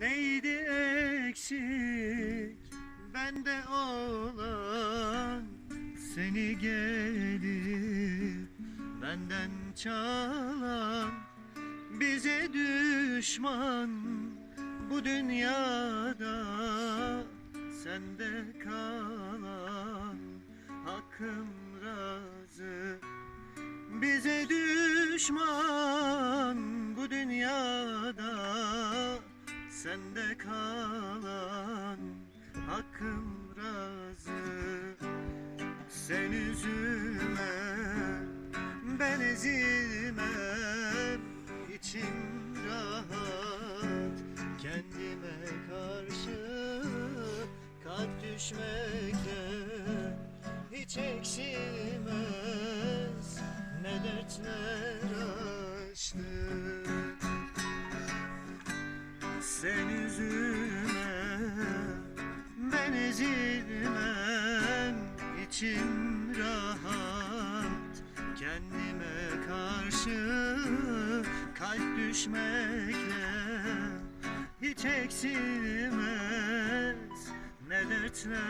Neydi eksik? Bende olan Seni gelip benden çalan Bize düşman bu dünyada Sende kalan. Hakkım razı bize düşman Sende kalan hakkım razı. Sen üzülme ben ezilmem içim rahat. Kendime karşı kalp düşmekte hiç eksilmez. Ne dertler açtı Üzülme ben ezilmem içim rahat Kendime karşı kalp düşmekle hiç eksilmez ne dertler